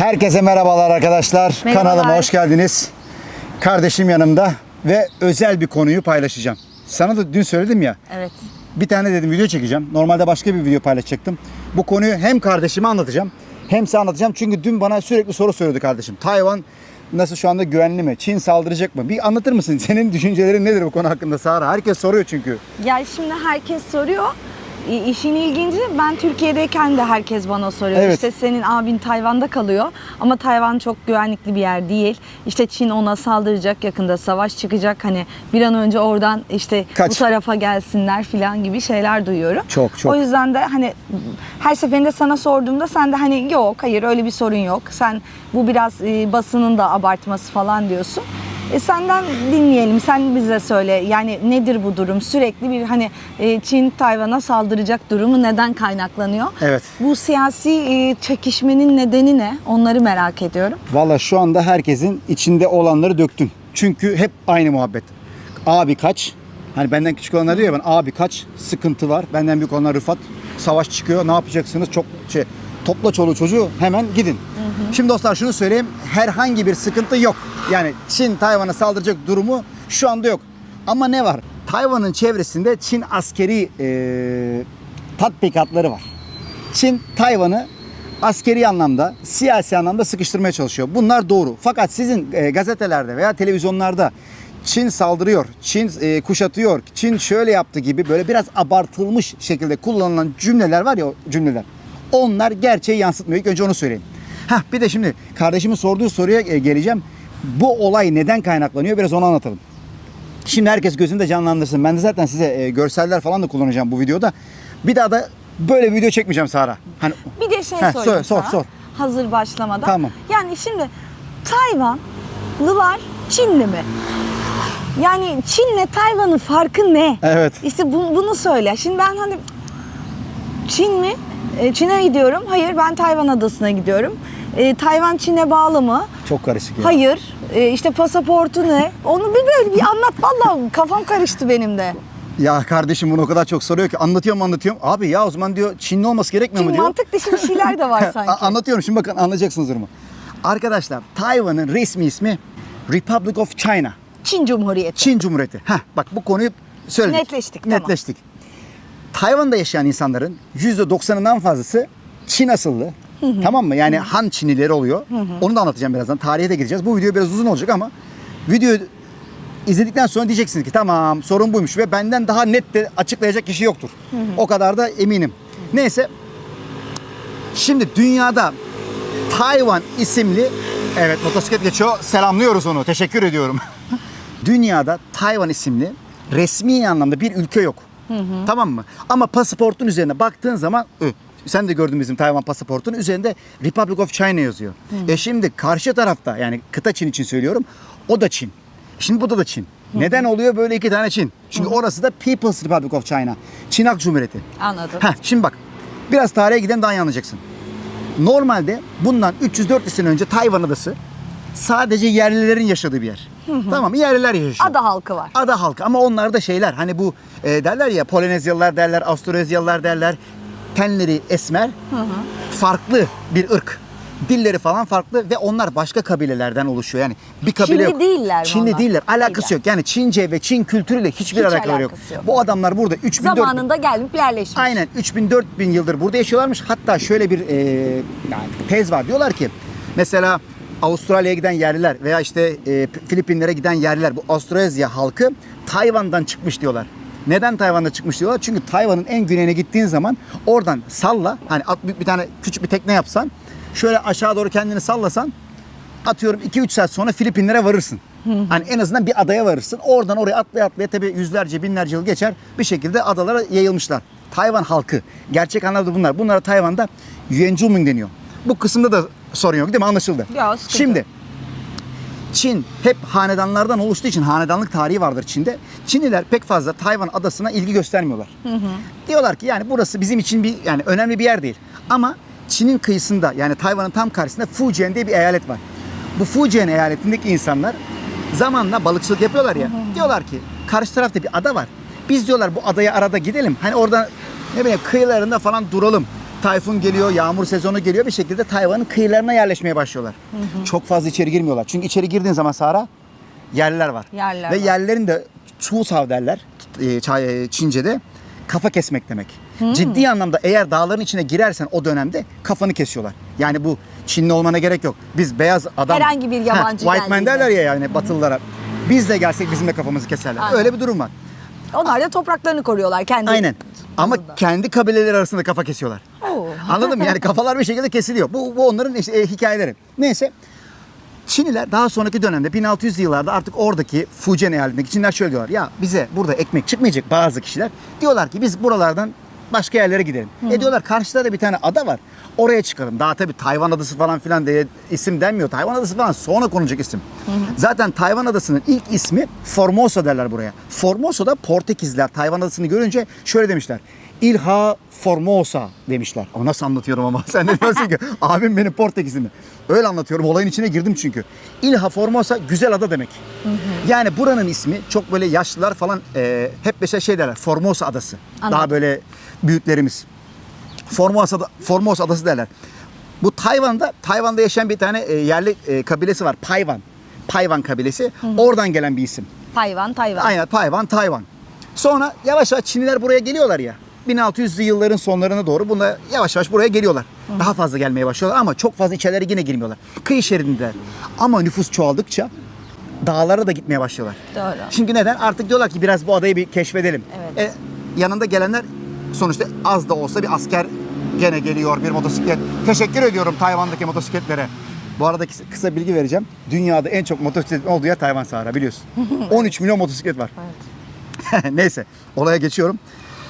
Herkese merhabalar arkadaşlar. Merhabalar. Kanalıma hoş geldiniz. Kardeşim yanımda ve özel bir konuyu paylaşacağım. Sana da dün söyledim ya. Evet. Bir tane dedim video çekeceğim. Normalde başka bir video paylaşacaktım. Bu konuyu hem kardeşime anlatacağım hem size anlatacağım. Çünkü dün bana sürekli soru soruyordu kardeşim. Tayvan nasıl şu anda güvenli mi? Çin saldıracak mı? Bir anlatır mısın? Senin düşüncelerin nedir bu konu hakkında Sara? Herkes soruyor çünkü. Ya şimdi herkes soruyor. İşin ilginci ben Türkiye'deyken de herkes bana soruyor. Evet. İşte senin abin Tayvan'da kalıyor ama Tayvan çok güvenlikli bir yer değil. İşte Çin ona saldıracak yakında savaş çıkacak hani bir an önce oradan işte Kaç. bu tarafa gelsinler falan gibi şeyler duyuyorum. Çok, çok. O yüzden de hani her seferinde sana sorduğumda sen de hani yok hayır öyle bir sorun yok. Sen bu biraz e, basının da abartması falan diyorsun. E senden dinleyelim. Sen bize söyle. Yani nedir bu durum? Sürekli bir hani e, Çin Tayvan'a saldıracak durumu neden kaynaklanıyor? Evet. Bu siyasi e, çekişmenin nedeni ne? Onları merak ediyorum. Valla şu anda herkesin içinde olanları döktün. Çünkü hep aynı muhabbet. Abi kaç. Hani benden küçük olanlar diyor ya ben abi kaç sıkıntı var. Benden büyük olanlar Rıfat. Savaş çıkıyor. Ne yapacaksınız? Çok şey topla çoluğu çocuğu hemen gidin. Şimdi dostlar şunu söyleyeyim. Herhangi bir sıkıntı yok. Yani Çin Tayvan'a saldıracak durumu şu anda yok. Ama ne var? Tayvan'ın çevresinde Çin askeri eee tatbikatları var. Çin Tayvan'ı askeri anlamda, siyasi anlamda sıkıştırmaya çalışıyor. Bunlar doğru. Fakat sizin e, gazetelerde veya televizyonlarda Çin saldırıyor, Çin e, kuşatıyor, Çin şöyle yaptı gibi böyle biraz abartılmış şekilde kullanılan cümleler var ya cümleler. Onlar gerçeği yansıtmıyor. İlk önce onu söyleyeyim. Hah bir de şimdi kardeşimin sorduğu soruya e, geleceğim. Bu olay neden kaynaklanıyor? Biraz onu anlatalım. Şimdi herkes gözünde canlandırsın. Ben de zaten size e, görseller falan da kullanacağım bu videoda. Bir daha da böyle bir video çekmeyeceğim Sara. Hani Bir de şey Heh, sorayım sor, sor, sana. sor. Hazır başlamadan. Tamam. Yani şimdi Tayvanlılar Çinli mi? Yani Çin'le Tayvan'ın farkı ne? Evet. İşte bu- bunu söyle. Şimdi ben hani Çin mi? E, Çin'e gidiyorum. Hayır ben Tayvan adasına gidiyorum. E, Tayvan Çin'e bağlı mı? çok karışık ya. Hayır. E, işte pasaportu ne? Onu bir böyle bir anlat. Vallahi kafam karıştı benim de. Ya kardeşim bunu o kadar çok soruyor ki anlatıyorum anlatıyorum. Abi ya o zaman diyor Çinli olması gerekmiyor mu Şimdi diyor. mantık dışı bir şeyler de var sanki. A- anlatıyorum şimdi bakın anlayacaksınız durumu. Arkadaşlar Tayvan'ın resmi ismi Republic of China. Çin Cumhuriyeti. Çin Cumhuriyeti. Heh, bak bu konuyu söyledik. Netleştik, tamam. Netleştik. Tayvan'da yaşayan insanların %90'ından fazlası Çin asıllı. Tamam mı? Yani Han Çinlileri oluyor. Onu da anlatacağım birazdan. Tarihe de gireceğiz. Bu video biraz uzun olacak ama videoyu izledikten sonra diyeceksiniz ki tamam sorun buymuş ve benden daha net de açıklayacak kişi yoktur. O kadar da eminim. Neyse. Şimdi dünyada Tayvan isimli evet motosiklet geçiyor. Selamlıyoruz onu. Teşekkür ediyorum. dünyada Tayvan isimli resmi anlamda bir ülke yok. Tamam mı? Ama pasaportun üzerine baktığın zaman ö, sen de gördün bizim Tayvan pasaportunun üzerinde Republic of China yazıyor. E şimdi karşı tarafta yani kıta Çin için söylüyorum. O da Çin. Şimdi bu da da Çin. Neden oluyor böyle iki tane Çin? Çünkü orası da People's Republic of China. Çin Halk Cumhuriyeti. Anladım. Heh, şimdi bak. Biraz tarihe giden daha iyi anlayacaksın. Normalde bundan 300-400 sene önce Tayvan adası sadece yerlilerin yaşadığı bir yer. Tamam? Yerliler yaşıyor. Ada halkı var. Ada halkı ama onlar da şeyler hani bu e, derler ya Polinezyalılar derler, Avrasyalılar derler. Tenleri esmer, farklı bir ırk. Dilleri falan farklı ve onlar başka kabilelerden oluşuyor. Yani bir kabile Çinli yok. değiller Çinli onlar. değiller. Alakası Değiller. yok. Yani Çince ve Çin kültürüyle hiçbir Hiç alakaları yok. alakası yok. Bu adamlar burada 3000 4000 Zamanında gelip yerleşmiş. Aynen 3000 4000 yıldır burada yaşıyorlarmış. Hatta şöyle bir e, yani tez var. Diyorlar ki mesela Avustralya'ya giden yerliler veya işte e, Filipinlere giden yerliler bu Avustralya halkı Tayvan'dan çıkmış diyorlar. Neden Tayvan'da çıkmış diyorlar? Çünkü Tayvan'ın en güneyine gittiğin zaman oradan salla hani at bir, bir tane küçük bir tekne yapsan şöyle aşağı doğru kendini sallasan atıyorum 2-3 saat sonra Filipinlere varırsın. Hani en azından bir adaya varırsın. Oradan oraya atlaya atlaya tabii yüzlerce binlerce yıl geçer. Bir şekilde adalara yayılmışlar. Tayvan halkı. Gerçek anlamda bunlar. Bunlara Tayvan'da Yuanzhuming deniyor. Bu kısımda da sorun yok değil mi? Anlaşıldı. Ya, Şimdi. Çin hep hanedanlardan oluştuğu için hanedanlık tarihi vardır Çin'de. Çinliler pek fazla Tayvan adasına ilgi göstermiyorlar. Diyorlar ki yani burası bizim için bir yani önemli bir yer değil. Ama Çin'in kıyısında yani Tayvan'ın tam karşısında Fujian diye bir eyalet var. Bu Fujian eyaletindeki insanlar zamanla balıkçılık yapıyorlar ya. Diyorlar ki karşı tarafta bir ada var. Biz diyorlar bu adaya arada gidelim. Hani orada ne bileyim kıyılarında falan duralım. Tayfun geliyor, yağmur sezonu geliyor. Bir şekilde Tayvan'ın kıyılarına yerleşmeye başlıyorlar. Çok fazla içeri girmiyorlar. Çünkü içeri girdiğin zaman Sara yerliler var. Yerliler Ve var. yerlilerin de Çuğsav derler e, e, Çince'de kafa kesmek demek. Ciddi anlamda eğer dağların içine girersen o dönemde kafanı kesiyorlar. Yani bu Çinli olmana gerek yok. Biz beyaz adam... Herhangi bir yabancı White man derler ya yani batılılara. Biz de gelsek bizim de kafamızı keserler. Aynen. Öyle bir durum var. Onlar da topraklarını koruyorlar kendi. Aynen. Ama bazında. kendi kabileleri arasında kafa kesiyorlar. Oo. Anladın mı? Yani kafalar bir şekilde kesiliyor. Bu, bu onların işte, e, hikayeleri. Neyse. Çinliler daha sonraki dönemde 1600'lü yıllarda artık oradaki Fujian eyaletindeki Çinliler şöyle diyorlar. Ya bize burada ekmek çıkmayacak bazı kişiler. Diyorlar ki biz buralardan başka yerlere gidelim. E diyorlar karşıda da bir tane ada var. Oraya çıkalım. Daha tabii Tayvan adası falan filan diye isim denmiyor. Tayvan adası falan sonra konulacak isim. Zaten Tayvan adasının ilk ismi Formosa derler buraya. Formosa da Portekizler Tayvan adasını görünce şöyle demişler. İlha Formosa demişler. Ama nasıl anlatıyorum ama sen de diyorsun ki abim benim Portekizli Öyle anlatıyorum. Olayın içine girdim çünkü. İlha Formosa güzel ada demek. Yani buranın ismi çok böyle yaşlılar falan e, hep mesela şey derler. Formosa adası. Daha Anladım. böyle büyüklerimiz. Formosa, Formosa adası derler. Bu Tayvan'da Tayvan'da yaşayan bir tane e, yerli e, kabilesi var. Payvan. Payvan kabilesi. Oradan gelen bir isim. Tayvan, Tayvan. Aynen Tayvan, Tayvan. Sonra yavaş yavaş Çinliler buraya geliyorlar ya. 1600'lü yılların sonlarına doğru bunlar yavaş yavaş buraya geliyorlar. Daha fazla gelmeye başlıyorlar ama çok fazla içerilere yine girmiyorlar. Kıyı şeridinden. Ama nüfus çoğaldıkça dağlara da gitmeye başlıyorlar. Doğru. Çünkü neden? Artık diyorlar ki biraz bu adayı bir keşfedelim. Evet. E, yanında gelenler sonuçta az da olsa bir asker gene geliyor bir motosiklet. Teşekkür ediyorum Tayvan'daki motosikletlere. Bu arada kısa- bilgi vereceğim. Dünyada en çok motosikletin olduğu yer Tayvan Sahara biliyorsun. 13 milyon motosiklet var. Neyse olaya geçiyorum.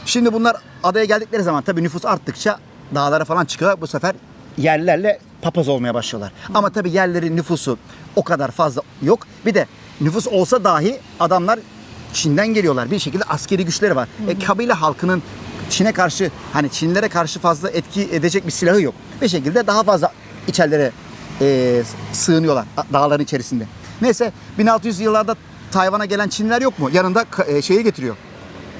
Şimdi bunlar adaya geldikleri zaman tabii nüfus arttıkça dağlara falan çıkıyor. Bu sefer yerlilerle papaz olmaya başlıyorlar. Ama tabii yerlerin nüfusu o kadar fazla yok. Bir de nüfus olsa dahi adamlar Çin'den geliyorlar. Bir şekilde askeri güçleri var. E, kabile halkının Çin'e karşı hani Çinlilere karşı fazla etki edecek bir silahı yok. Bir şekilde daha fazla içerilere e, sığınıyorlar dağların içerisinde. Neyse 1600 yıllarda Tayvan'a gelen Çinliler yok mu? Yanında e, şeyi getiriyor.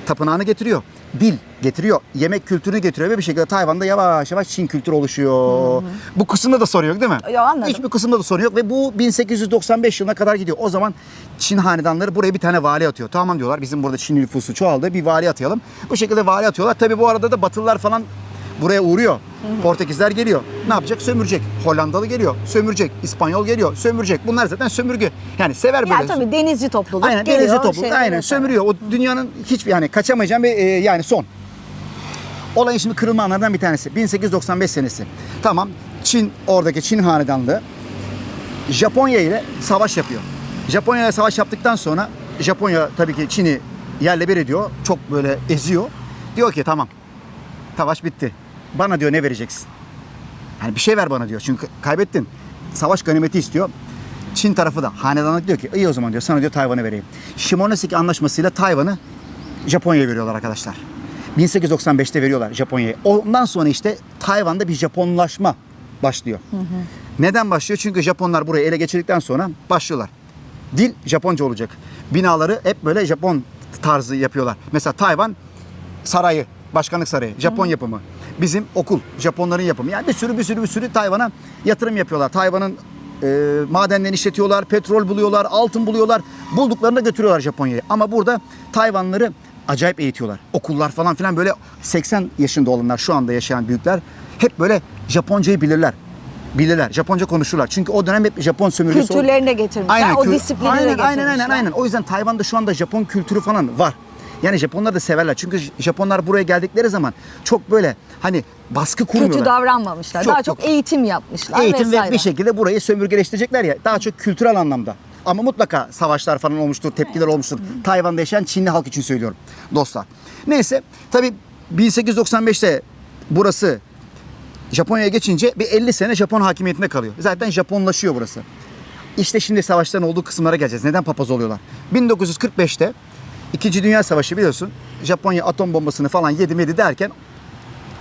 Tapınağını getiriyor. Dil getiriyor. Yemek kültürünü getiriyor ve bir şekilde Tayvan'da yavaş yavaş Çin kültürü oluşuyor. Bu kısımda da sorun yok değil mi? Yo, anladım. Hiçbir kısımda da sorun yok ve bu 1895 yılına kadar gidiyor. O zaman Çin hanedanları buraya bir tane vali atıyor. Tamam diyorlar bizim burada Çin nüfusu çoğaldı bir vali atayalım. Bu şekilde vali atıyorlar. Tabii bu arada da Batılılar falan buraya uğruyor. Portekizler geliyor. Ne yapacak? Sömürecek. Hollandalı geliyor. Sömürecek. İspanyol geliyor. Sömürecek. Bunlar zaten sömürge. Yani sever böyle. Ya tabii denizci topluluk Aynen geliyor. denizci topluluk. şey, aynen sömürüyor. O dünyanın hiçbir yani kaçamayacağım bir e, yani son. Olayın şimdi kırılma anlarından bir tanesi. 1895 senesi. Tamam Çin oradaki Çin hanedanlığı Japonya ile savaş yapıyor. Japonya ile savaş yaptıktan sonra Japonya tabii ki Çin'i yerle bir ediyor. Çok böyle eziyor. Diyor ki tamam savaş bitti. Bana diyor ne vereceksin? Yani bir şey ver bana diyor. Çünkü kaybettin. Savaş ganimeti istiyor. Çin tarafı da hanedanlık diyor ki iyi o zaman diyor sana diyor Tayvan'ı vereyim. Shimonoseki anlaşmasıyla Tayvan'ı Japonya'ya veriyorlar arkadaşlar. 1895'te veriyorlar Japonya'ya. Ondan sonra işte Tayvan'da bir Japonlaşma başlıyor. Neden başlıyor? Çünkü Japonlar burayı ele geçirdikten sonra başlıyorlar. Dil Japonca olacak. Binaları hep böyle Japon tarzı yapıyorlar. Mesela Tayvan sarayı, başkanlık sarayı, Japon yapımı. Bizim okul, Japonların yapımı. Yani bir sürü bir sürü bir sürü Tayvan'a yatırım yapıyorlar. Tayvan'ın e, madenlerini işletiyorlar, petrol buluyorlar, altın buluyorlar. Bulduklarını da götürüyorlar Japonya'ya. Ama burada Tayvanları acayip eğitiyorlar. Okullar falan filan böyle 80 yaşında olanlar şu anda yaşayan büyükler hep böyle Japoncayı bilirler. Bilirler. Japonca konuşurlar. Çünkü o dönem hep Japon sömürgesi. Kültürlerini de getirmişler. o kü- disiplini de aynen, getirmişler. aynen, aynen, aynen. O yüzden Tayvan'da şu anda Japon kültürü falan var. Yani Japonlar da severler. Çünkü Japonlar buraya geldikleri zaman çok böyle hani baskı kurmuyorlar. Kötü davranmamışlar. Çok, Daha çok, çok. eğitim yapmışlar Eğitim ve vesaire. bir şekilde burayı sömürgeleştirecekler ya. Daha çok kültürel anlamda. Ama mutlaka savaşlar falan olmuştur, tepkiler olmuştur. Tayvan'da yaşayan Çinli halk için söylüyorum dostlar. Neyse tabii 1895'te burası Japonya'ya geçince bir 50 sene Japon hakimiyetinde kalıyor. Zaten Japonlaşıyor burası. İşte şimdi savaşların olduğu kısımlara geleceğiz. Neden papaz oluyorlar? 1945'te İkinci Dünya Savaşı biliyorsun. Japonya atom bombasını falan yedi medi derken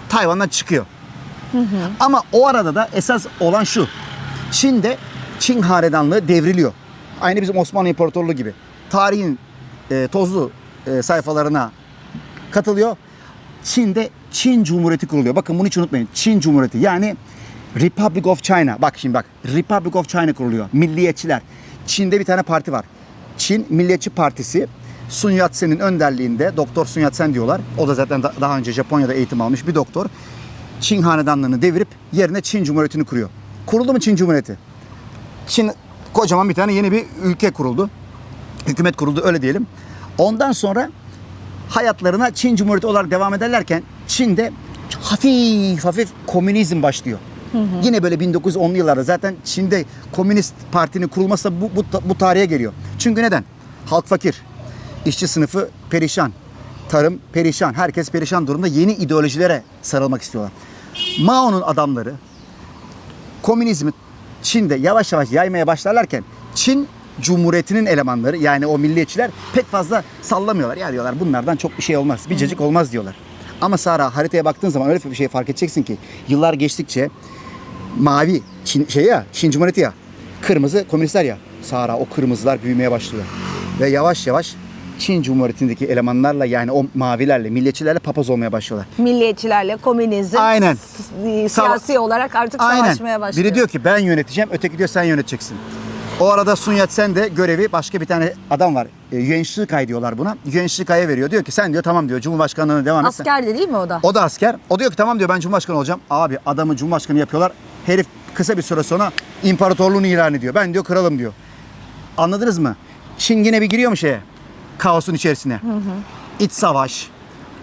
Tayvan'dan çıkıyor. Ama o arada da esas olan şu. Çin'de Çin hanedanlığı devriliyor. Aynı bizim Osmanlı İmparatorluğu gibi. Tarihin e, tozlu e, sayfalarına katılıyor. Çin'de Çin Cumhuriyeti kuruluyor. Bakın bunu hiç unutmayın. Çin Cumhuriyeti yani Republic of China. Bak şimdi bak. Republic of China kuruluyor. Milliyetçiler. Çin'de bir tane parti var. Çin Milliyetçi Partisi. Sun Yat-sen'in önderliğinde Doktor Sun Yat-sen diyorlar. O da zaten da- daha önce Japonya'da eğitim almış bir doktor. Çin hanedanlığını devirip yerine Çin Cumhuriyeti'ni kuruyor. Kuruldu mu Çin Cumhuriyeti? Çin kocaman bir tane yeni bir ülke kuruldu. Hükümet kuruldu öyle diyelim. Ondan sonra hayatlarına Çin Cumhuriyeti olarak devam ederlerken Çin'de hafif hafif komünizm başlıyor. Yine böyle 1910'lu yıllarda zaten Çin'de komünist partinin kurulması bu, bu, bu tarihe geliyor. Çünkü neden? Halk fakir, işçi sınıfı perişan, tarım perişan, herkes perişan durumda yeni ideolojilere sarılmak istiyorlar. Mao'nun adamları komünizmi Çin'de yavaş yavaş yaymaya başlarlarken Çin Cumhuriyeti'nin elemanları yani o milliyetçiler pek fazla sallamıyorlar. Ya diyorlar bunlardan çok bir şey olmaz. Bir cacık olmaz diyorlar. Ama Sara haritaya baktığın zaman öyle bir şey fark edeceksin ki yıllar geçtikçe mavi Çin şey ya Çin Cumhuriyeti ya kırmızı komünistler ya Sara o kırmızılar büyümeye başlıyor. Ve yavaş yavaş Çin Cumhuriyeti'ndeki elemanlarla yani o mavilerle milliyetçilerle papaz olmaya başlıyorlar. Milliyetçilerle komünizm Aynen. siyasi olarak artık savaşmaya başlıyor. Biri diyor ki ben yöneteceğim, öteki diyor sen yöneteceksin. O arada Sun Yat-sen de görevi başka bir tane adam var. E, Yuan Shikai diyorlar buna. Yuan Shikai'ye veriyor. Diyor ki sen diyor tamam diyor Cumhurbaşkanlığına devam et. sen." Askerdi değil mi o da? O da asker. O diyor ki tamam diyor ben Cumhurbaşkanı olacağım. Abi adamı Cumhurbaşkanı yapıyorlar. Herif kısa bir süre sonra imparatorluğunu ilan ediyor. Ben diyor kralım diyor. Anladınız mı? Çin yine bir giriyor mu şeye? Kaosun içerisine. İç savaş,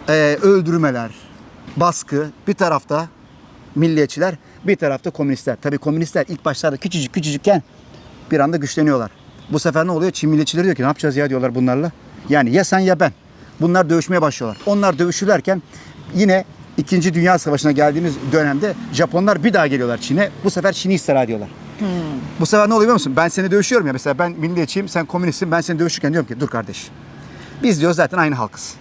e, öldürmeler, baskı. Bir tarafta milliyetçiler, bir tarafta komünistler. Tabii komünistler ilk başlarda küçücük küçücükken bir anda güçleniyorlar. Bu sefer ne oluyor? Çin milliyetçileri diyor ki ne yapacağız ya diyorlar bunlarla. Yani ya sen ya ben. Bunlar dövüşmeye başlıyorlar. Onlar dövüşürlerken yine İkinci Dünya Savaşı'na geldiğimiz dönemde Japonlar bir daha geliyorlar Çin'e. Bu sefer Çin'i istila ediyorlar. Bu sefer ne oluyor biliyor musun? Ben seni dövüşüyorum ya mesela ben milliyetçiyim, sen komünistsin. Ben seni dövüşürken diyorum ki dur kardeş. Biz diyor zaten aynı halkız.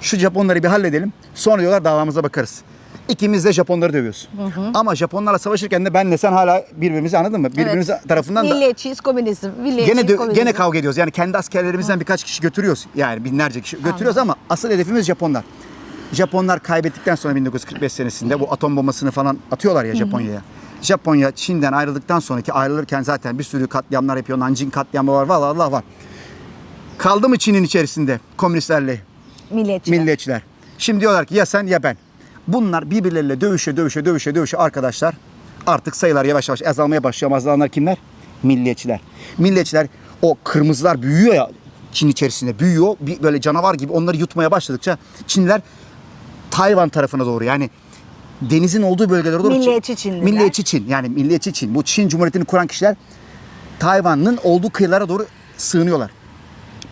Şu Japonları bir halledelim. Sonra diyorlar davamıza bakarız. İkimiz de Japonları dövüyoruz. Ama Japonlarla savaşırken de benle sen hala birbirimizi anladın mı? Birbirimiz tarafından da Milliyetçiyiz, komünizm. Milliyetçi, gene dö- komünizm. gene kavga ediyoruz. Yani kendi askerlerimizden birkaç kişi götürüyoruz. Yani binlerce kişi götürüyoruz ama asıl hedefimiz Japonlar. Japonlar kaybettikten sonra 1945 senesinde bu atom bombasını falan atıyorlar ya Japonya'ya. Japonya Çin'den ayrıldıktan sonraki ayrılırken zaten bir sürü katliamlar yapıyor. Nanjing katliamı var. Vallahi Allah var. Kaldı mı Çin'in içerisinde komünistlerle Milliyetçiler. milliyetçiler? Şimdi diyorlar ki ya sen ya ben. Bunlar birbirleriyle dövüşe dövüşe dövüşe dövüşe arkadaşlar. Artık sayılar yavaş yavaş azalmaya başlıyor. Ama Azalanlar kimler? Milliyetçiler. Milliyetçiler o kırmızılar büyüyor ya Çin içerisinde büyüyor. Bir böyle canavar gibi onları yutmaya başladıkça Çinliler Tayvan tarafına doğru yani denizin olduğu bölgelere doğru Milliyetçi Çinliler. Milliyetçi Çin yani milliyetçi Çin. Bu Çin Cumhuriyeti'ni kuran kişiler Tayvan'ın olduğu kıyılara doğru sığınıyorlar.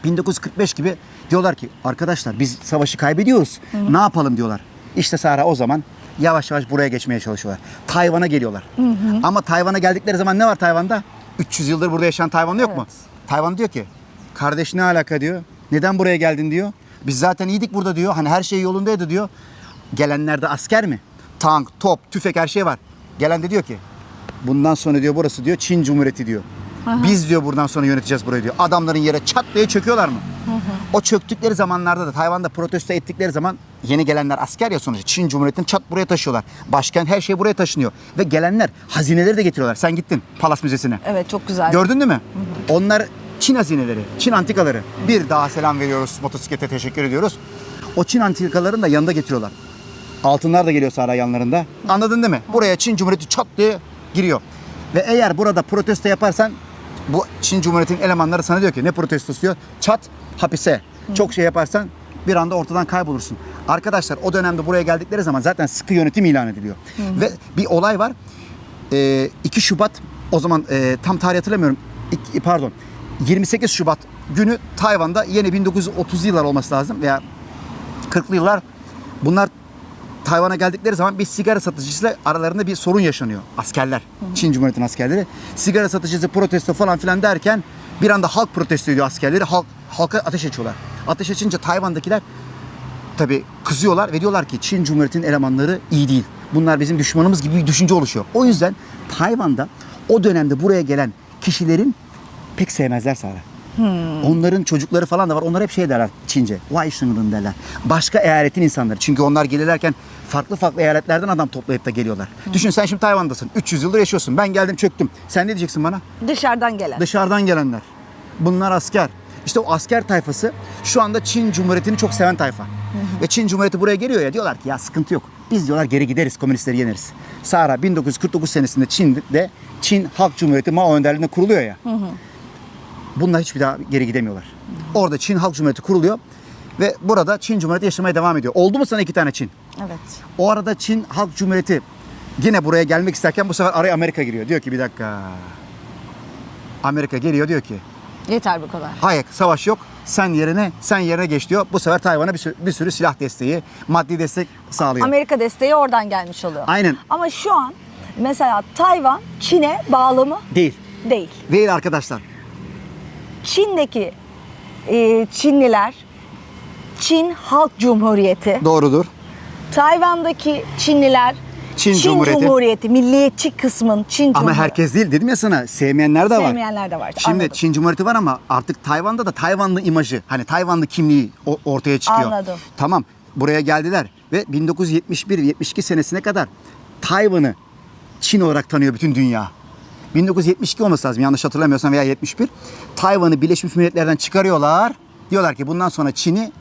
1945 gibi diyorlar ki arkadaşlar biz savaşı kaybediyoruz. Ne yapalım diyorlar. İşte Sahra o zaman yavaş yavaş buraya geçmeye çalışıyorlar. Tayvan'a geliyorlar. Ama Tayvan'a geldikleri zaman ne var Tayvan'da? 300 yıldır burada yaşayan Tayvanlı yok mu? Tayvan diyor ki kardeş ne alaka diyor. Neden buraya geldin diyor. Biz zaten iyiydik burada diyor. Hani her şey yolundaydı diyor. Gelenlerde asker mi? Tank, top, tüfek her şey var. Gelen de diyor ki bundan sonra diyor burası diyor Çin Cumhuriyeti diyor. Biz diyor buradan sonra yöneteceğiz burayı diyor. Adamların yere çat diye çöküyorlar mı? O çöktükleri zamanlarda da Tayvan'da protesto ettikleri zaman yeni gelenler asker ya sonuçta Çin Cumhuriyeti'ni çat buraya taşıyorlar. Başkent her şey buraya taşınıyor. Ve gelenler hazineleri de getiriyorlar. Sen gittin Palas Müzesi'ne. Evet çok güzel. Gördün değil mi? Onlar Çin hazineleri, Çin antikaları. Bir daha selam veriyoruz, motosiklete teşekkür ediyoruz. O Çin antikalarını da yanında getiriyorlar. Altınlar da geliyor Sahra yanlarında. Anladın değil mi? Buraya Çin Cumhuriyeti çat diye giriyor. Ve eğer burada protesto yaparsan bu Çin Cumhuriyeti'nin elemanları sana diyor ki ne protestosu diyor? Çat hapise. Çok şey yaparsan bir anda ortadan kaybolursun. Arkadaşlar o dönemde buraya geldikleri zaman zaten sıkı yönetim ilan ediliyor. Ve bir olay var. Ee, 2 Şubat o zaman e, tam tarih hatırlamıyorum. İki- pardon. 28 Şubat günü Tayvan'da yine 1930 yıllar olması lazım veya 40'lı yıllar bunlar Tayvan'a geldikleri zaman bir sigara satıcısıyla aralarında bir sorun yaşanıyor. Askerler, Çin Cumhuriyeti'nin askerleri. Sigara satıcısı protesto falan filan derken bir anda halk protesto ediyor askerleri. Halk, halka ateş açıyorlar. Ateş açınca Tayvan'dakiler tabii kızıyorlar ve diyorlar ki Çin Cumhuriyeti'nin elemanları iyi değil. Bunlar bizim düşmanımız gibi bir düşünce oluşuyor. O yüzden Tayvan'da o dönemde buraya gelen kişilerin pek sevmezler Sara. Onların çocukları falan da var. Onlar hep şey derler Çince. Vay şınırın derler. Başka eyaletin insanları. Çünkü onlar gelirlerken farklı farklı eyaletlerden adam toplayıp da geliyorlar. Düşün sen şimdi Tayvan'dasın. 300 yıldır yaşıyorsun. Ben geldim çöktüm. Sen ne diyeceksin bana? Dışarıdan gelen. Dışarıdan gelenler. Bunlar asker. İşte o asker tayfası şu anda Çin Cumhuriyeti'ni çok seven tayfa. Ve Çin Cumhuriyeti buraya geliyor ya diyorlar ki ya sıkıntı yok. Biz diyorlar geri gideriz komünistleri yeneriz. Sonra 1949 senesinde Çin'de Çin Halk Cumhuriyeti Mao önderliğinde kuruluyor ya. Bunlar hiçbir daha geri gidemiyorlar. Orada Çin Halk Cumhuriyeti kuruluyor ve burada Çin Cumhuriyeti yaşamaya devam ediyor. Oldu mu sana iki tane Çin? Evet. O arada Çin Halk Cumhuriyeti yine buraya gelmek isterken bu sefer araya Amerika giriyor. Diyor ki bir dakika. Amerika geliyor diyor ki Yeter bu kadar. hayır savaş yok. Sen yerine sen yerine geç diyor. Bu sefer Tayvan'a bir sürü, bir sürü silah desteği, maddi destek sağlıyor. Amerika desteği oradan gelmiş oluyor. Aynen. Ama şu an mesela Tayvan Çin'e bağlı mı? Değil. Değil. Değil arkadaşlar. Çin'deki e, Çinliler Çin Halk Cumhuriyeti, Doğrudur. Tayvan'daki Çinliler Çin Cumhuriyeti. Cumhuriyeti, milliyetçi kısmın Çin Ama Cumhuriyeti. herkes değil dedim ya sana. Sevmeyenler de var. Sevmeyenler de var. Şimdi Anladım. Çin Cumhuriyeti var ama artık Tayvan'da da Tayvanlı imajı, hani Tayvanlı kimliği ortaya çıkıyor. Anladım. Tamam. Buraya geldiler ve 1971-72 senesine kadar Tayvan'ı Çin olarak tanıyor bütün dünya. 1972 olması lazım yanlış hatırlamıyorsam veya 71. Tayvan'ı Birleşmiş Milletler'den çıkarıyorlar. Diyorlar ki bundan sonra Çin'i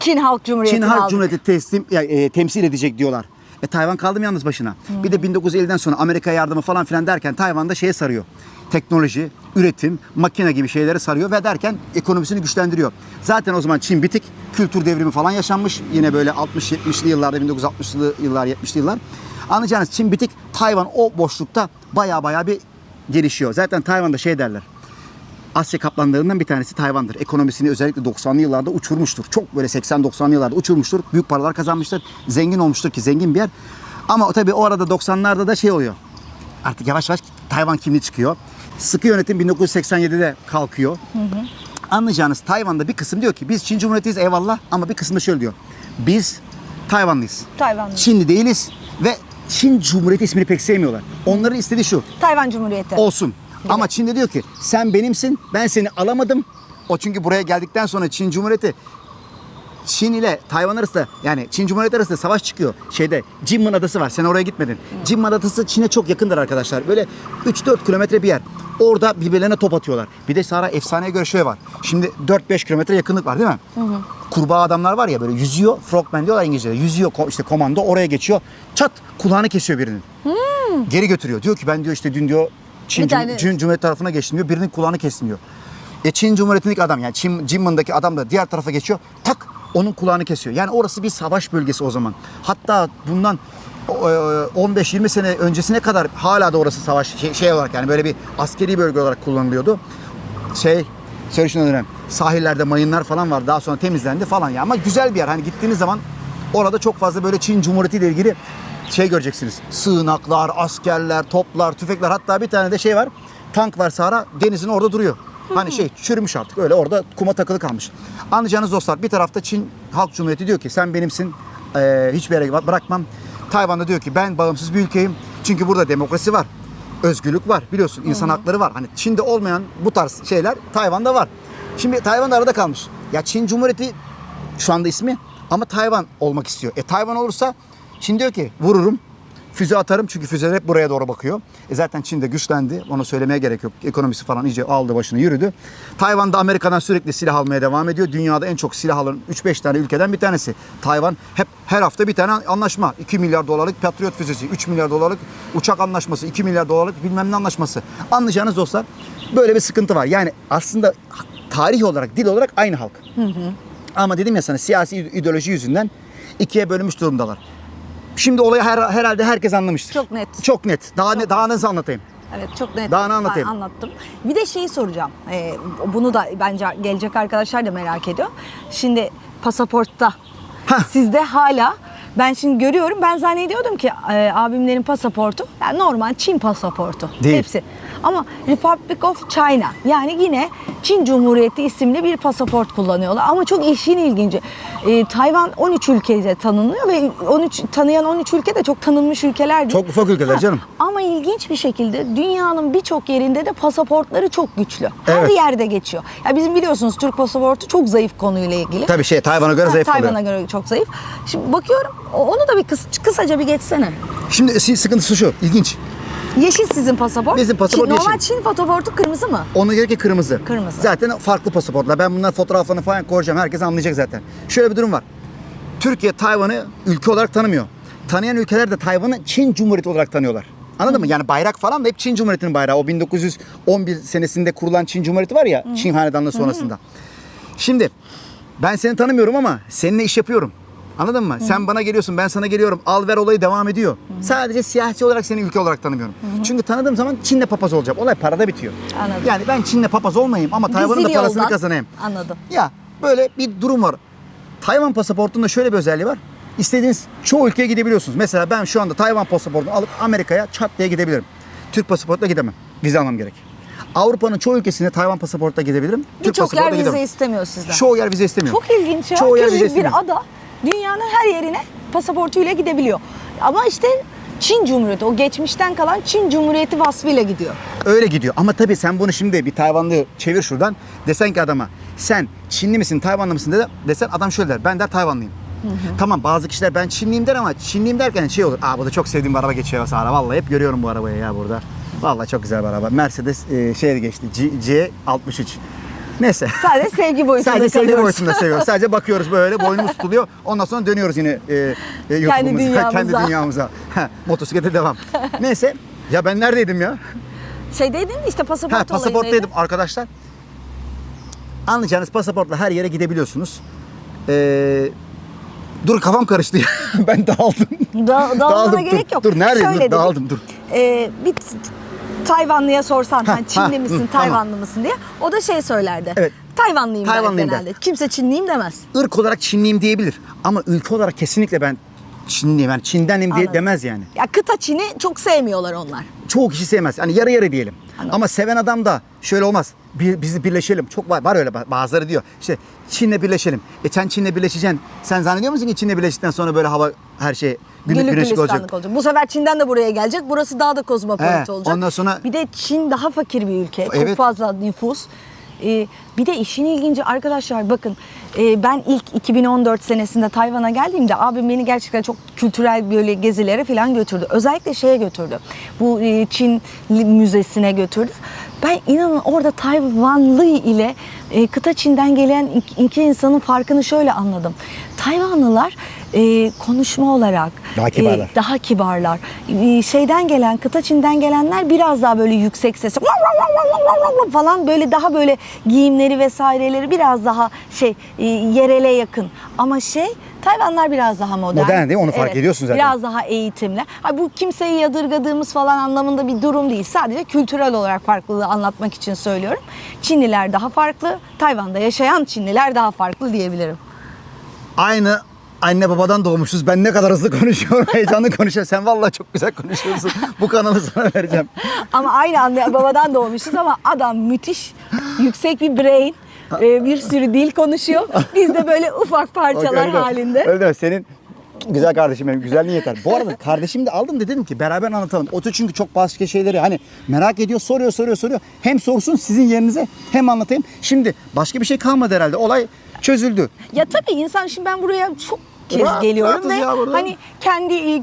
Çin Halk Cumhuriyeti Çin Halk Cumhuriyeti teslim ya, e, temsil edecek diyorlar. E Tayvan kaldı mı yalnız başına? Bir de 1950'den sonra Amerika yardımı falan filan derken Tayvan'da şeye sarıyor. Teknoloji, üretim, makine gibi şeyleri sarıyor ve derken ekonomisini güçlendiriyor. Zaten o zaman Çin bitik, kültür devrimi falan yaşanmış. Yine böyle 60-70'li yıllarda, 1960'lı yıllar, 70'li yıllar. Anlayacağınız Çin bitik, Tayvan o boşlukta baya baya bir gelişiyor. Zaten Tayvan'da şey derler. Asya kaplanlarından bir tanesi Tayvan'dır. Ekonomisini özellikle 90'lı yıllarda uçurmuştur. Çok böyle 80-90'lı yıllarda uçurmuştur. Büyük paralar kazanmıştır. Zengin olmuştur ki zengin bir yer. Ama tabii o arada 90'larda da şey oluyor. Artık yavaş yavaş Tayvan kimliği çıkıyor. Sıkı yönetim 1987'de kalkıyor. Anlayacağınız Tayvan'da bir kısım diyor ki biz Çin Cumhuriyetiyiz eyvallah ama bir kısım da şöyle diyor. Biz Tayvanlıyız. Tayvanlı. Çinli değiliz ve Çin Cumhuriyeti ismini pek sevmiyorlar. Onların istediği şu. Tayvan Cumhuriyeti. Olsun. Ama Çin de diyor ki sen benimsin ben seni alamadım. O çünkü buraya geldikten sonra Çin Cumhuriyeti Çin ile Tayvan arasında yani Çin Cumhuriyeti arasında savaş çıkıyor. Şeyde Jinmen Adası var. Sen oraya gitmedin. Jinmen Adası Çin'e çok yakındır arkadaşlar. Böyle 3-4 kilometre bir yer. Orada birbirlerine top atıyorlar. Bir de Sara efsaneye göre şey var. Şimdi 4-5 kilometre yakınlık var değil mi? Kurbağa adamlar var ya böyle yüzüyor. Frogman diyorlar İngilizce'de. Yüzüyor işte komando oraya geçiyor. Çat kulağını kesiyor birinin. Geri götürüyor. Diyor ki ben diyor işte dün diyor Çin, tane- Çin Cumhuriyeti tarafına geçtim diyor. Birinin kulağını kestim diyor. E Çin Cumhuriyeti'ndeki adam yani Çin, Jinmen'daki adam da diğer tarafa geçiyor. Tak onun kulağını kesiyor. Yani orası bir savaş bölgesi o zaman. Hatta bundan e, 15-20 sene öncesine kadar hala da orası savaş şey, şey olarak yani böyle bir askeri bölge olarak kullanılıyordu. Şey şuna dönem. Sahillerde mayınlar falan var. Daha sonra temizlendi falan ya. Ama güzel bir yer. Hani gittiğiniz zaman orada çok fazla böyle Çin Cumhuriyeti ile ilgili şey göreceksiniz. Sığınaklar, askerler, toplar, tüfekler. Hatta bir tane de şey var. Tank var Sahra. Denizin orada duruyor. Hani şey çürümüş artık öyle orada kuma takılı kalmış. Anlayacağınız dostlar bir tarafta Çin Halk Cumhuriyeti diyor ki sen benimsin eee, hiçbir yere bırakmam. Tayvan'da diyor ki ben bağımsız bir ülkeyim. Çünkü burada demokrasi var. Özgürlük var biliyorsun insan hakları var. Hani Çin'de olmayan bu tarz şeyler Tayvan'da var. Şimdi Tayvan da arada kalmış. Ya Çin Cumhuriyeti şu anda ismi ama Tayvan olmak istiyor. E Tayvan olursa Çin diyor ki vururum. Füze atarım çünkü füzeler hep buraya doğru bakıyor. E zaten Çin de güçlendi. Onu söylemeye gerek yok. Ekonomisi falan iyice aldı başını yürüdü. Tayvan da Amerika'dan sürekli silah almaya devam ediyor. Dünyada en çok silah alan 3-5 tane ülkeden bir tanesi. Tayvan hep her hafta bir tane anlaşma. 2 milyar dolarlık Patriot füzesi, 3 milyar dolarlık uçak anlaşması, 2 milyar dolarlık bilmem ne anlaşması. Anlayacağınız dostlar böyle bir sıkıntı var. Yani aslında tarih olarak, dil olarak aynı halk. Ama dedim ya sana siyasi ideoloji yüzünden ikiye bölünmüş durumdalar. Şimdi olayı her, herhalde herkes anlamıştır. Çok net. Çok net. Daha ne, daha nasıl anlatayım? Evet çok net. Daha ne anlatayım? Ben anlattım. Bir de şeyi soracağım. Ee, bunu da bence gelecek arkadaşlar da merak ediyor. Şimdi pasaportta Hah. sizde hala Ben şimdi görüyorum ben zannediyordum ki e, abimlerin pasaportu yani normal Çin pasaportu. Değil. Hepsi. Ama Republic of China yani yine Çin Cumhuriyeti isimli bir pasaport kullanıyorlar. Ama çok işin ilginci. E, Tayvan 13 ülkede tanınıyor ve 13 tanıyan 13 ülke de çok tanınmış ülkeler değil. Çok ufak ülkeler Ha, canım. Ama ilginç bir şekilde dünyanın birçok yerinde de pasaportları çok güçlü. Her Evet. yerde geçiyor. Ya bizim biliyorsunuz Türk pasaportu çok zayıf konuyla ilgili. Tabii şey Tayvan'a göre Ha, zayıf Tayvan'a göre çok zayıf. Şimdi bakıyorum onu da bir kıs, kısaca bir geçsene. Şimdi sıkıntısı şu. ilginç. Yeşil sizin pasaport. Bizim pasaport Çin, Normal yeşil. Çin pasaportu kırmızı mı? Ona göre ki kırmızı. Kırmızı. Zaten farklı pasaportlar. Ben bunların fotoğraflarını falan koyacağım. Herkes anlayacak zaten. Şöyle bir durum var. Türkiye Tayvan'ı ülke olarak tanımıyor. Tanıyan ülkeler de Tayvan'ı Çin Cumhuriyeti olarak tanıyorlar. Anladın mı? Yani bayrak falan da hep Çin Cumhuriyeti'nin bayrağı. O 1911 senesinde kurulan Çin Cumhuriyeti var ya, Çin Hanedanlığı sonrasında. Şimdi ben seni tanımıyorum ama seninle iş yapıyorum. Anladın mı? Sen bana geliyorsun, ben sana geliyorum. Al ver olayı devam ediyor. Sadece siyasi olarak seni ülke olarak tanımıyorum. Çünkü tanıdığım zaman Çin'le papaz olacağım. Olay parada bitiyor. Anladım. Yani ben Çin'le papaz olmayayım ama Tayvan'ın da parasını yoldan. kazanayım. Anladım. Ya böyle bir durum var. Tayvan pasaportunda şöyle bir özelliği var. İstediğiniz çoğu ülkeye gidebiliyorsunuz. Mesela ben şu anda Tayvan pasaportunu alıp Amerika'ya çat diye gidebilirim. Türk pasaportuyla gidemem. Vize almam gerek. Avrupa'nın çoğu ülkesine Tayvan pasaportuyla gidebilirim. Birçok yer vize gidemem. istemiyor sizden. Çoğu yer vize istemiyor. Çok ilginç ya. Çoğu yer vize Küçücük bir istemiyor. ada dünyanın her yerine pasaportuyla gidebiliyor. Ama işte Çin Cumhuriyeti, o geçmişten kalan Çin Cumhuriyeti vasfıyla gidiyor. Öyle gidiyor. Ama tabii sen bunu şimdi bir Tayvanlı çevir şuradan. Desen ki adama sen Çinli misin, Tayvanlı mısın de, desen adam şöyle der. Ben der Tayvanlıyım. Tamam bazı kişiler ben Çinliyim der ama Çinliyim derken şey olur. Aa burada çok sevdiğim bir araba geçiyor mesela. Vallahi hep görüyorum bu arabayı ya burada. Vallahi çok güzel bir araba. Mercedes e, şeye geçti. G, C63. Neyse. Sadece sevgi boyutunda Sadece sevgi kalıyoruz. boyutunda seviyoruz. Sadece bakıyoruz böyle boynumuz tutuluyor. Ondan sonra dönüyoruz yine e, e, YouTube'umuza. dünyamıza. Kendi dünyamıza. Motosiklete devam. Neyse. Ya ben neredeydim ya? Şeydeydin işte pasaport Ha, pasaporttaydım arkadaşlar. Anlayacağınız pasaportla her yere gidebiliyorsunuz. Ee, dur kafam karıştı ya. ben dağıldım. Da, dağılmana Dağıldım, gerek dur, yok. dur, neredeyim? Şöyle Dur, dedik, dağıldım, dur. e, bir Tayvanlıya sorsan Ha, hani Çinli ha, misin, hı, Tayvanlı mısın diye o da şey söylerdi. Evet. Tayvanlıyım, Tayvanlıyım der der. genelde. Kimse Çinliyim demez. Irk olarak Çinliyim diyebilir. Ama ülke olarak kesinlikle ben Çinliyim. Yani Çin'denim diye demez yani. Ya kıta Çin'i çok sevmiyorlar onlar. Çoğu kişi sevmez. Hani yarı yarı diyelim. Anladım. Ama seven adam da şöyle olmaz. Bir, bizi birleşelim. Çok var, var öyle ba- bazıları diyor. İşte Çin'le birleşelim. E sen Çin'le birleşeceksin. Sen zannediyor musun ki Çin'le birleştikten sonra böyle hava her şey Güllük güneşlik olacak? olacak. Bu sefer Çin'den de buraya gelecek. Burası daha da kozmopolit He, olacak. ondan sonra- Bir de Çin daha fakir bir ülke. Çok Evet. fazla nüfus. Ee, bir de işin ilginci arkadaşlar bakın e, ben ilk 2014 senesinde Tayvan'a geldiğimde abim beni gerçekten çok kültürel böyle gezilere falan götürdü. Özellikle şeye götürdü. Bu e, Çin müzesine götürdü. Ben inanın orada Tayvanlı ile e, kıta Çin'den gelen iki, iki insanın farkını şöyle anladım. Tayvanlılar e, konuşma olarak Daha kibarlar. e, daha kibarlar. Ee, Şeyden gelen, kıta Çin'den gelenler biraz daha böyle yüksek sesli falan böyle daha böyle giyimleri vesaireleri biraz daha şey e, yerele yakın. Ama şey Tayvanlar biraz daha modern. Modern değil mi? Onu fark ediyorsun zaten. Biraz daha eğitimli. Ha, bu kimseyi yadırgadığımız falan anlamında bir durum değil. Sadece kültürel olarak farklılığı anlatmak için söylüyorum. Çinliler daha farklı, Tayvan'da yaşayan Çinliler daha farklı diyebilirim. Aynı anne babadan doğmuşuz. Ben ne kadar hızlı konuşuyorum, heyecanlı konuşuyorum. Sen vallahi çok güzel konuşuyorsun. Bu kanalı sana vereceğim. Ama aynı anne babadan doğmuşuz ama adam müthiş yüksek bir brain. e, bir sürü dil konuşuyor. Biz de böyle ufak parçalar Öyle halinde. Öyle deme. Senin güzel kardeşim benim güzelliğin yeter. Bu arada kardeşimi de aldım da dedim ki beraber anlatalım. Otu çünkü çok başka şeyleri hani merak ediyor, soruyor, soruyor, soruyor. Hem sorsun sizin yerinize hem anlatayım. Şimdi başka bir şey kalmadı herhalde. Olay çözüldü. Ya tabii insan şimdi ben buraya çok kez Rahat- geliyorum ve ya burada. hani kendi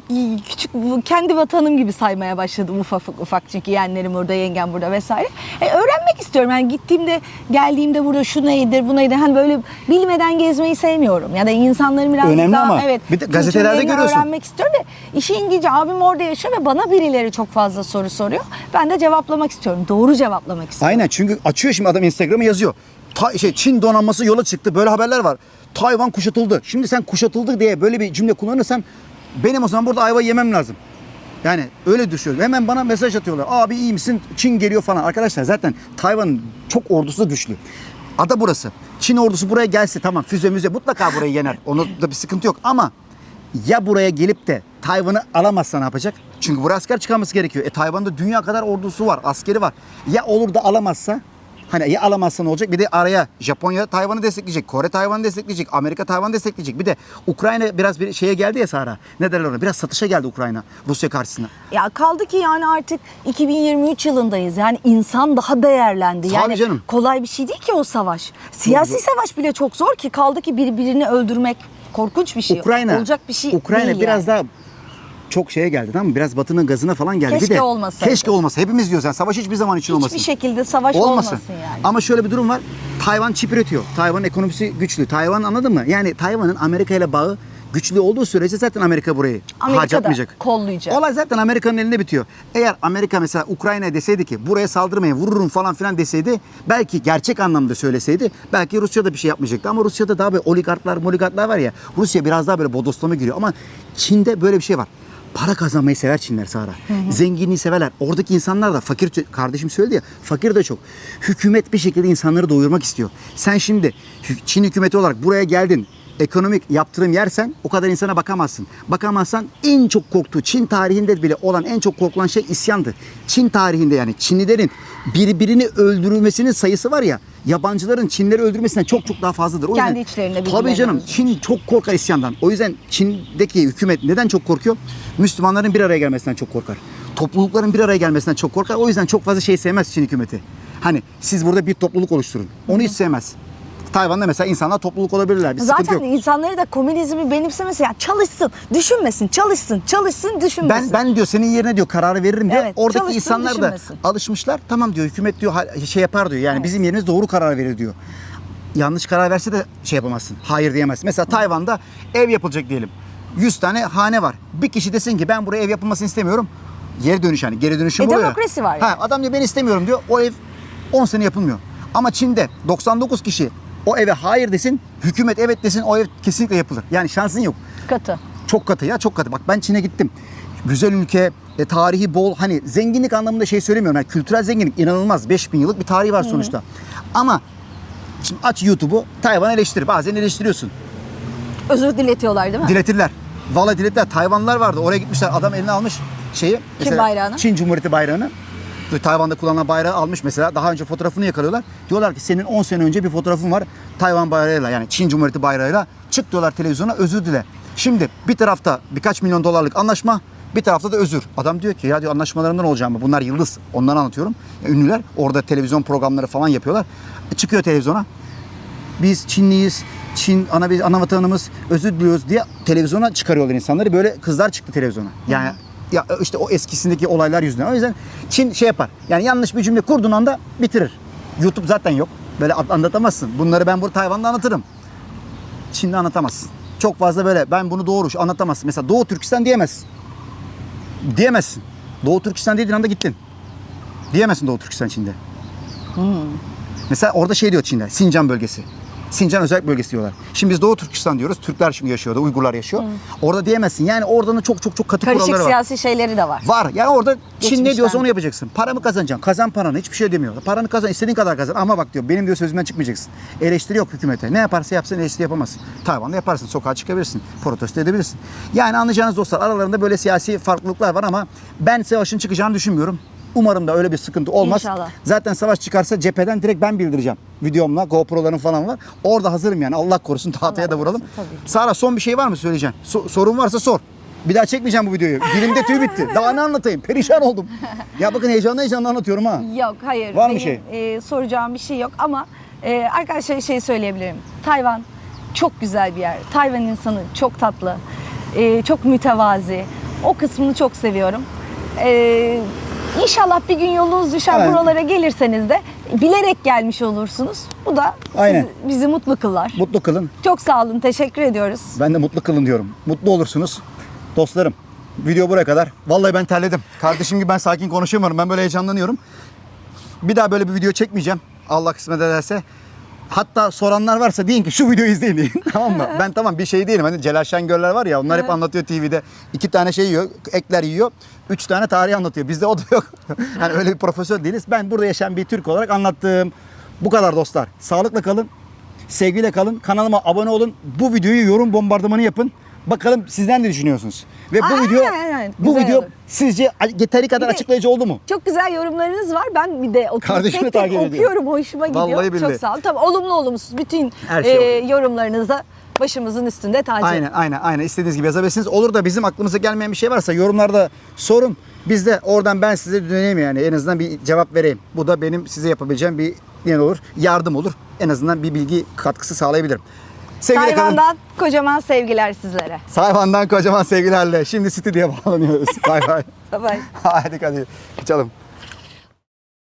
küçük kendi vatanım gibi saymaya başladım ufak ufak çünkü yeğenlerim burada, yengem burada vesaire. E, öğrenmek istiyorum. Yani gittiğimde, geldiğimde burada şu neydir, bu neydir. Hani böyle bilmeden gezmeyi sevmiyorum. Ya da insanların biraz Önemli daha ama evet bir de gazetelerde görüyorsun. öğrenmek istiyorum da işin ilginci abim orada yaşıyor ve bana birileri çok fazla soru soruyor. Ben de cevaplamak istiyorum. Doğru cevaplamak istiyorum. Aynen çünkü açıyor şimdi adam Instagram'ı yazıyor. Ta, şey, Çin donanması yola çıktı. Böyle haberler var. Tayvan kuşatıldı. Şimdi sen kuşatıldı diye böyle bir cümle kullanırsan benim o zaman burada ayva yemem lazım. Yani öyle düşüyor. Hemen bana mesaj atıyorlar. Abi iyi misin? Çin geliyor falan. Arkadaşlar zaten Tayvan'ın çok ordusu güçlü. Ada burası. Çin ordusu buraya gelse tamam füze müze mutlaka burayı yener. Onu da bir sıkıntı yok ama Ya buraya gelip de Tayvan'ı alamazsa ne yapacak? Çünkü buraya asker çıkarması gerekiyor. E Tayvan'da dünya kadar ordusu var, askeri var. Ya olur da alamazsa Hani ya alamazsa ne olacak? Bir de araya Japonya Tayvan'ı destekleyecek, Kore Tayvan'ı destekleyecek, Amerika Tayvan'ı destekleyecek. Bir de Ukrayna biraz bir şeye geldi ya Sara. Ne derler ona? Biraz satışa geldi Ukrayna Rusya karşısında. Ya kaldı ki yani artık 2023 yılındayız. Yani insan daha değerlendi. Tabii yani canım. kolay bir şey değil ki o savaş. Siyasi savaş bile çok zor ki kaldı ki birbirini öldürmek korkunç bir şey. Ukrayna Olacak bir şey Ukrayna değil biraz yani. daha çok şeye geldi tamam mı? Biraz batının gazına falan geldi. Keşke bir de, olmasaydı. Keşke olmasa. Hepimiz diyoruz yani savaş hiçbir zaman için olmasın. Hiçbir şekilde savaş olmasın. olmasın yani. Ama şöyle bir durum var. Tayvan çip üretiyor. Tayvan'ın ekonomisi güçlü. Tayvan anladın mı? Yani Tayvan'ın Amerika ile bağı güçlü olduğu sürece zaten Amerika burayı Amerika harcatmayacak. kollayacak. Olay zaten Amerika'nın elinde bitiyor. Eğer Amerika mesela Ukrayna'ya deseydi ki buraya saldırmayın vururum falan filan deseydi belki gerçek anlamda söyleseydi belki Rusya da bir şey yapmayacaktı. Ama Rusya'da daha böyle oligarklar moligarklar var ya Rusya biraz daha böyle bodoslama giriyor ama Çin'de böyle bir şey var. Para kazanmayı sever Çinler Sara. Zenginliği severler. Oradaki insanlar da fakir kardeşim söyledi ya fakir de çok. Hükümet bir şekilde insanları doyurmak istiyor. Sen şimdi Çin hükümeti olarak buraya geldin ekonomik yaptırım yersen o kadar insana bakamazsın. Bakamazsan en çok korktuğu Çin tarihinde bile olan en çok korkulan şey isyandı. Çin tarihinde yani Çinlilerin birbirini öldürülmesinin sayısı var ya yabancıların Çinleri öldürmesinden çok çok daha fazladır. O Kendi yüzden- içlerinde Tabii canım. Çin çok korkar isyandan. O yüzden Çin'deki hükümet neden çok korkuyor? Müslümanların bir araya gelmesinden çok korkar. Toplulukların bir araya gelmesinden çok korkar. O yüzden çok fazla şey sevmez Çin hükümeti. Hani siz burada bir topluluk oluşturun. Onu hiç sevmez. Tayvan'da mesela insanlar topluluk olabilirler. Bir Zaten yok. insanları da komünizmi benimsemesi yani çalışsın, düşünmesin, çalışsın, çalışsın, düşünmesin. Ben ben diyor senin yerine diyor kararı veririm diyor. Evet, Oradaki çalışsın, insanlar da düşünmesin. alışmışlar. Tamam diyor hükümet diyor şey yapar diyor. Yani Evet. bizim yerimiz doğru karar verir diyor. Yanlış karar verse de şey yapamazsın. Hayır diyemezsin. Mesela Tayvan'da ev yapılacak diyelim. 100 tane hane var. Bir kişi desin ki ben buraya ev yapılmasını istemiyorum. Geri dönüş yani geri dönüşüm E, oluyor demokrasi var yani. Ha, adam diyor ben istemiyorum diyor. O ev 10 sene yapılmıyor. Ama Çin'de 99 kişi o eve hayır desin, hükümet evet desin o ev kesinlikle yapılır. Yani şansın yok. Katı. Çok katı ya çok katı. Bak ben Çin'e gittim. Güzel ülke, e, tarihi bol. Hani zenginlik anlamında şey söylemiyorum. Yani kültürel zenginlik inanılmaz. 5000 yıllık bir tarihi var sonuçta. Ama şimdi aç YouTube'u Tayvan eleştir. Bazen eleştiriyorsun. Özür diletiyorlar değil mi? Diletirler. Vallahi diletirler. Tayvanlılar vardı. Oraya gitmişler. Adam eline almış şeyi. bayrağını? Çin Cumhuriyeti bayrağını. Tayvan'da kullanılan bayrağı almış mesela. Daha önce fotoğrafını yakalıyorlar. Diyorlar ki senin 10 sene önce bir fotoğrafın var. Tayvan bayrağıyla yani Çin Cumhuriyeti bayrağıyla. Çık diyorlar televizyona özür dile. Şimdi bir tarafta birkaç milyon dolarlık anlaşma. Bir tarafta da özür. Adam diyor ki ya diyor anlaşmalarından olacağım mı? Bunlar yıldız. Onları anlatıyorum. Ünlüler. Orada televizyon programları falan yapıyorlar. E, çıkıyor televizyona biz Çinliyiz, Çin ana ana vatanımız özür diliyoruz diye televizyona çıkarıyorlar insanları. Böyle kızlar çıktı televizyona. Yani ya işte o eskisindeki olaylar yüzünden. O yüzden Çin şey yapar. Yani yanlış bir cümle kurduğun anda bitirir. YouTube zaten yok. Böyle an- anlatamazsın. Bunları ben burada Tayvan'da anlatırım. Çin'de anlatamazsın. Çok fazla böyle ben bunu doğru anlatamazsın. Mesela Doğu Türkistan diyemezsin. Diyemezsin. Doğu Türkistan dediğin anda gittin. Diyemezsin Doğu Türkistan Çin'de. Mesela orada şey diyor Çin'de, Sincan bölgesi. Sincan özel bölgesi diyorlar. Şimdi biz Doğu Türkistan diyoruz. Türkler şimdi yaşıyor da Uygurlar yaşıyor. Orada diyemezsin. Yani oradan da çok çok çok katı Karışık kuralları var. siyasi şeyleri de var. Var. Yani orada Çin ne Geçmişten. diyorsa onu yapacaksın. Paramı kazanacaksın. Kazan paranı. Hiçbir şey demiyor. Paranı kazan. istediğin kadar kazan. Ama bak diyor benim diyor sözümden çıkmayacaksın. Eleştiri yok hükümete. Ne yaparsa yapsın eleştiri yapamazsın. Tayvan'da yaparsın. Sokağa çıkabilirsin. Protesto edebilirsin. Yani anlayacağınız dostlar aralarında böyle siyasi farklılıklar var ama ben savaşın çıkacağını düşünmüyorum. Umarım da öyle bir sıkıntı olmaz. İnşallah. Zaten savaş çıkarsa cepheden direkt ben bildireceğim. Videomla, GoPro'larım falan var. Orada hazırım yani. Allah korusun tahtaya Allah da vuralım. korusun, tabii ki. Sara son bir şey var mı söyleyeceğim? So- sorun varsa sor. Bir daha çekmeyeceğim bu videoyu. Dilimde tüy bitti. Daha ne anlatayım? Perişan oldum. Ya bakın heyecanlı heyecanlı anlatıyorum ha. Yok hayır. Var mı benim, şey? e, soracağım bir şey yok ama e, arkadaşlar şey söyleyebilirim. Tayvan çok güzel bir yer. Tayvan insanı çok tatlı. e, çok mütevazi. O kısmını çok seviyorum. E, İnşallah bir gün yolunuz düşer Aynen. buralara gelirseniz de bilerek gelmiş olursunuz. Bu da Aynen. sizi- bizi mutlu kılar. Mutlu kılın. Çok sağ olun. Teşekkür ediyoruz. Ben de mutlu kılın diyorum. Mutlu olursunuz. Dostlarım video buraya kadar. Vallahi ben terledim. Kardeşim gibi ben sakin konuşamıyorum. Ben böyle heyecanlanıyorum. Bir daha böyle bir video çekmeyeceğim. Allah kısmet ederse. Hatta soranlar varsa deyin ki şu videoyu izleyin deyin. tamam mı? Ben tamam bir şey değilim. Hani Celal Şengörler var ya onlar hep anlatıyor TV'de. İki tane şey yiyor, ekler yiyor. Üç tane tarih anlatıyor. Bizde o da yok. yani öyle bir profesör değiliz. Ben burada yaşayan bir Türk olarak anlattım. Bu kadar dostlar. Sağlıkla kalın. Sevgiyle kalın. Kanalıma abone olun. Bu videoyu yorum bombardımanı yapın. Bakalım sizden ne düşünüyorsunuz? Ve bu Aynen, video aynen. bu Güzel video olur. sizce yeteri kadar Bir de- açıklayıcı oldu mu? Çok güzel yorumlarınız var. Ben bir de oturup Kardeşimi tek tek takip ediyorum. okuyorum. Hoşuma gidiyor. Vallahi billahi. Çok sağ olun. Tabii olumlu olumsuz bütün Her şey e, yorumlarınıza başımızın üstünde tacı. Aynen aynen aynen istediğiniz gibi yazabilirsiniz. Olur da bizim aklımıza gelmeyen bir şey varsa yorumlarda sorun. Biz de oradan ben size döneyim yani en azından bir cevap vereyim. Bu da benim size yapabileceğim bir ne olur? Yardım olur. En azından bir bilgi katkısı sağlayabilirim. Sevgili kadın. Tayvan'dan kocaman sevgiler sizlere. Sayvan'dan kocaman sevgilerle. Şimdi stüdyoya bağlanıyoruz. bay bay. Bye bye. Hadi hadi. Çalım.